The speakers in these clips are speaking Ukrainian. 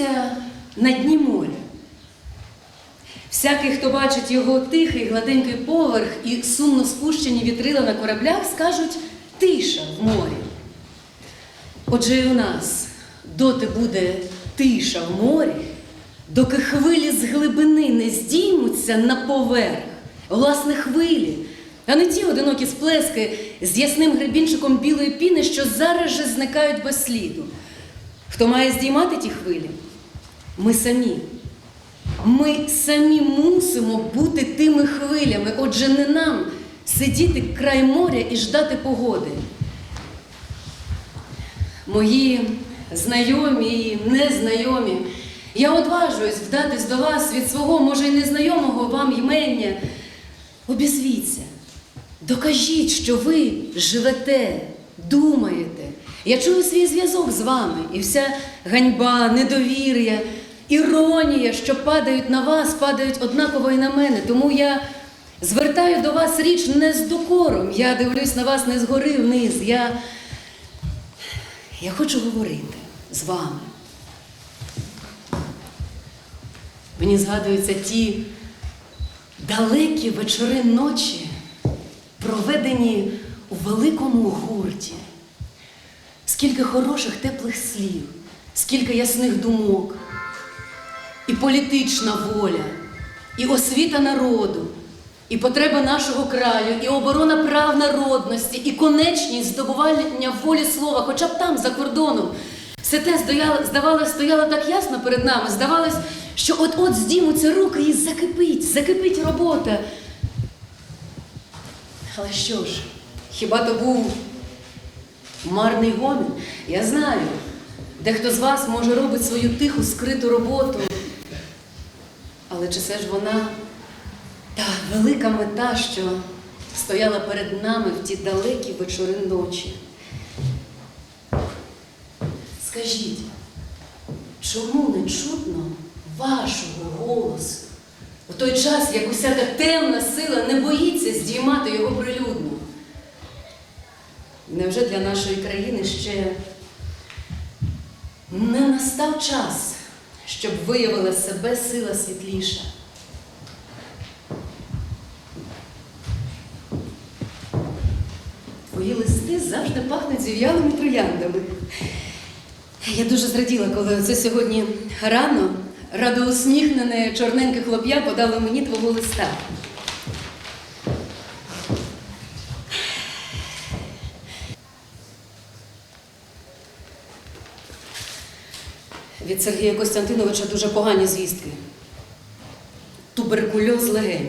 знаходиться на дні моря. Всякий, хто бачить його тихий, гладенький поверх і сумно спущені вітрила на кораблях, скажуть тиша в морі. Отже, і у нас доти буде тиша в морі, доки хвилі з глибини не здіймуться на поверх, власне, хвилі, а не ті одинокі сплески з ясним гребінчиком білої піни, що зараз же зникають без сліду. Хто має здіймати ті хвилі? Ми самі. Ми самі мусимо бути тими хвилями. Отже, не нам сидіти край моря і ждати погоди. Мої знайомі і незнайомі, я одважуюсь вдатись до вас від свого, може, й незнайомого вам ймення. Обізвіться, докажіть, що ви живете, думаєте. Я чую свій зв'язок з вами, і вся ганьба, недовір'я, іронія, що падають на вас, падають однаково і на мене. Тому я звертаю до вас річ не з докором. Я дивлюсь на вас не згори вниз. Я, я хочу говорити з вами. Мені згадуються ті далекі вечори ночі, проведені у великому гурті. Скільки хороших теплих слів, скільки ясних думок, і політична воля, і освіта народу, і потреба нашого краю, і оборона прав народності, і конечність здобування волі слова, хоча б там, за кордоном. Все те здавалось, стояло так ясно перед нами. Здавалось, що от-от здіймуться руки і закипить, закипить робота. Але що ж, хіба то був марний гомін? Я знаю, дехто з вас може робить свою тиху, скриту роботу. Але чи це ж вона та велика мета, що стояла перед нами в ті далекі вечори ночі? Скажіть, чому не чутно вашого голосу? У той час, як усяка темна сила не боїться здіймати його прилюдно. Невже для нашої країни ще не настав час, щоб виявила себе сила світліша? Твої листи завжди пахнуть зів'ялими трояндами. Я дуже зраділа, коли це сьогодні рано радоусміхнене чорненьке хлоп'я подало мені твого листа. Від Сергія Костянтиновича дуже погані звістки. Туберкульоз легень.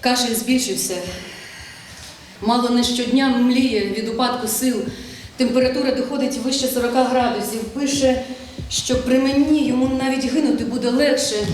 Кашель збільшився. Мало не щодня мліє від упадку сил. Температура доходить вище 40 градусів. Пише, що при мені йому навіть гинути буде легше.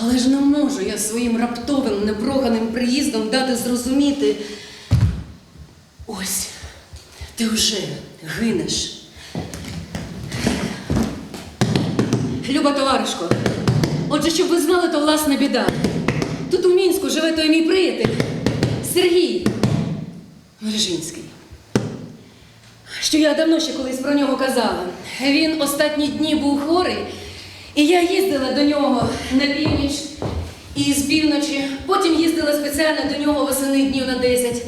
Але ж не можу я своїм раптовим, непроханим приїздом дати зрозуміти. Ось, ти вже гинеш. Люба товаришко, отже, щоб ви знали, то власна біда. Тут у Мінську живе той мій приятель Сергій Мережинський. Що я давно ще колись про нього казала. Він останні дні був хворий, і я їздила до нього на північ і з півночі, потім їздила спеціально до нього восени днів на 10.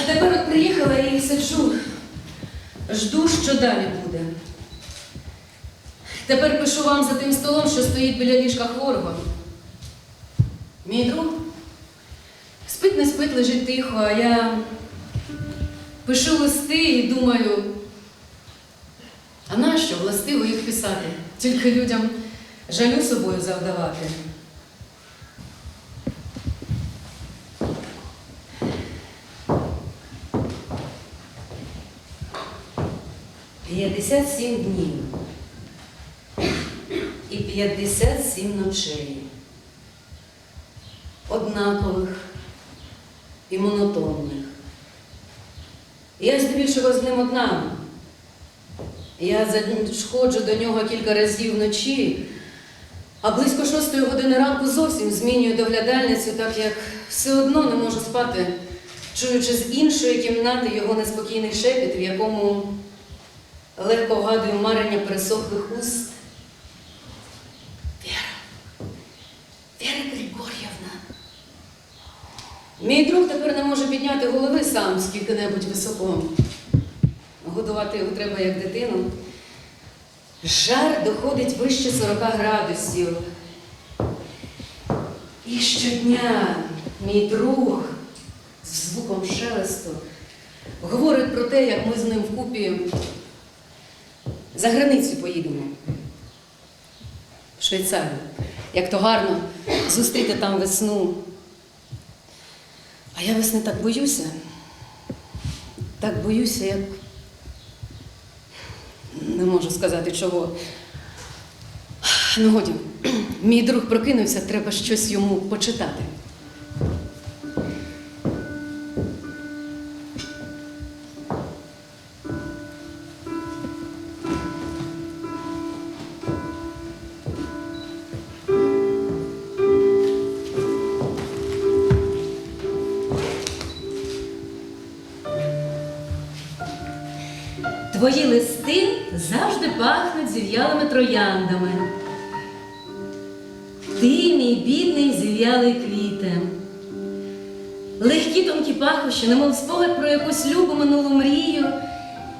А тепер от приїхала і сиджу, жду, що далі. Тепер пишу вам за тим столом, що стоїть біля ліжка хворого. Мій друг спить, не спить, лежить тихо, а я пишу листи і думаю, а нащо властиво їх писати? Тільки людям жалю собою завдавати. П'ятдесят сім днів 57 ночей, однакових і монотонних. Я здебільшого з ним одна. Я сходжу до нього кілька разів вночі, а близько шостої години ранку зовсім змінюю доглядальницю, так як все одно не можу спати, чуючи з іншої кімнати його неспокійний шепіт, в якому легко вгадую марення пересохлих уст. Григор'євна. Мій друг тепер не може підняти голови сам скільки-небудь високо. Годувати його треба як дитину. Жар доходить вище 40 градусів. І щодня мій друг з звуком шелесту говорить про те, як ми з ним вкупі за границю поїдемо. В Швейцарію. Як то гарно зустріти там весну. А я весни так боюся. Так боюся, як не можу сказати чого. Ну, годі, мій друг прокинувся, треба щось йому почитати. Твої листи завжди пахнуть зів'ялими трояндами. Ти, мій бідний зів'ялий квіте. Легкі тонкі пахощі, немов спогад про якусь любу минулу мрію,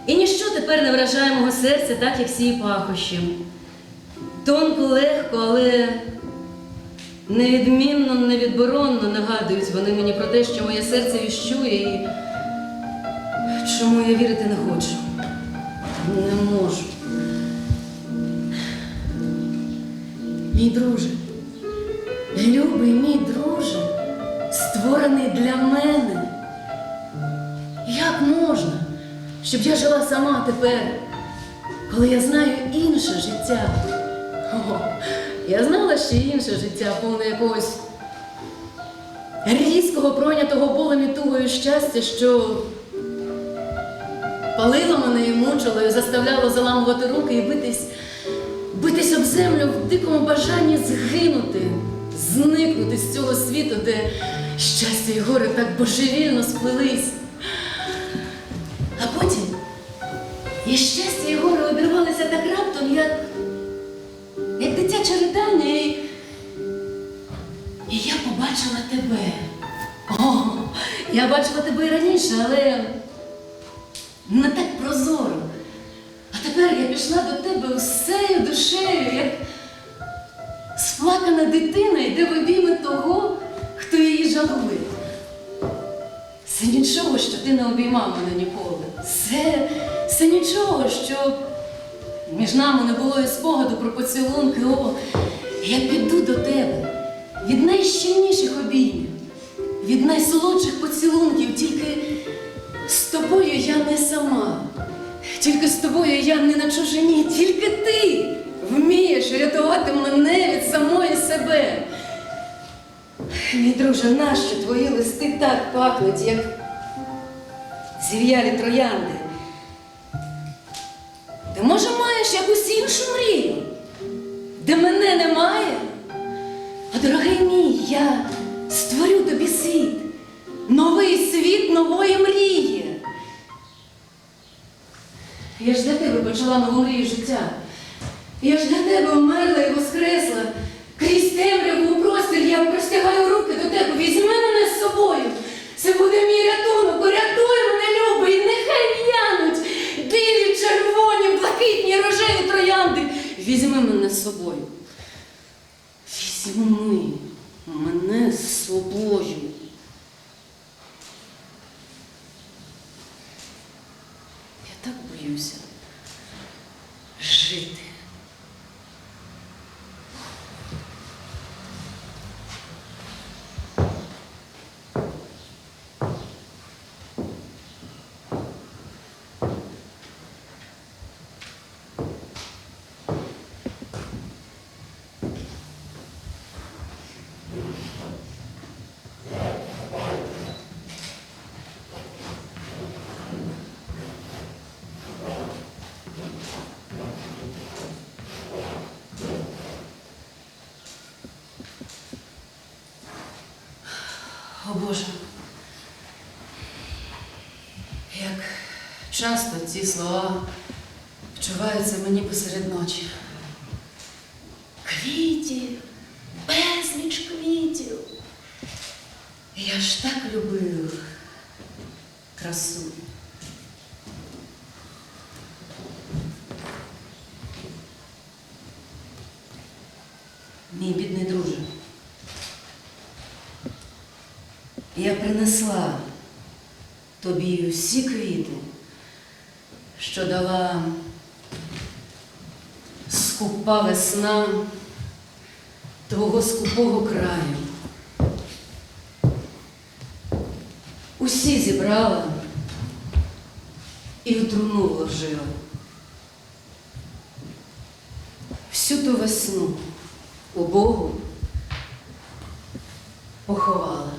і ніщо тепер не вражає мого серця так, як сії пахощі. Тонко, легко, але невідмінно, невідборонно нагадують вони мені про те, що моє серце віщує і чому я вірити не хочу. Не можу. Мій друже, любий мій друже, створений для мене. Як можна, щоб я жила сама тепер, коли я знаю інше життя? О, я знала ще інше життя, повне якогось різкого пройнятого болем і тугою щастя, що палило мене і мучило, і заставляло заламувати руки і битись, битись об землю в дикому бажанні згинути, зникнути з цього світу, де щастя і горе так божевільно сплелись. А потім і щастя і горе обірвалися так раптом, як, як дитяче ридання, і, і я побачила тебе. О, я бачила тебе і раніше, але не так прозоро. А тепер я пішла до тебе усею душею, як сплакана дитина йде в обійми того, хто її жалує. Це нічого, що ти не обіймав мене ніколи. Це, це нічого, що між нами не було і спогаду про поцілунки. О, я піду до тебе від найщільніших обіймів, від найсолодших поцілунків, тільки з тобою я не сама. Тільки з тобою я не на чужині, тільки ти вмієш рятувати мене від самої себе. Мій друже, нащо твої листи так пахнуть, як зів'ялі троянди? Ти, може, маєш якусь іншу мрію, де мене немає? А дорогий мій, я створю тобі світ, новий світ нової мрії. Я ж для тебе почала нову мрію життя. Я ж для тебе вмерла і воскресла. Крізь темряву у простір я простягаю руки до тебе. Візьми мене з собою. Це буде мій рятунок. Порятуй мене, любий, нехай в'януть білі, червоні, блакитні, рожеві троянди. Візьми мене з собою. Візьми мене з собою. жити. Часто ці слова вчуваються мені посеред ночі. Квітів, безліч квітів. Я ж так любив красу. Мій бідний друже, я принесла тобі усі квіти, що дала скупа весна твого скупого краю. Усі зібрала і в труну. Всю ту весну у Богу поховала.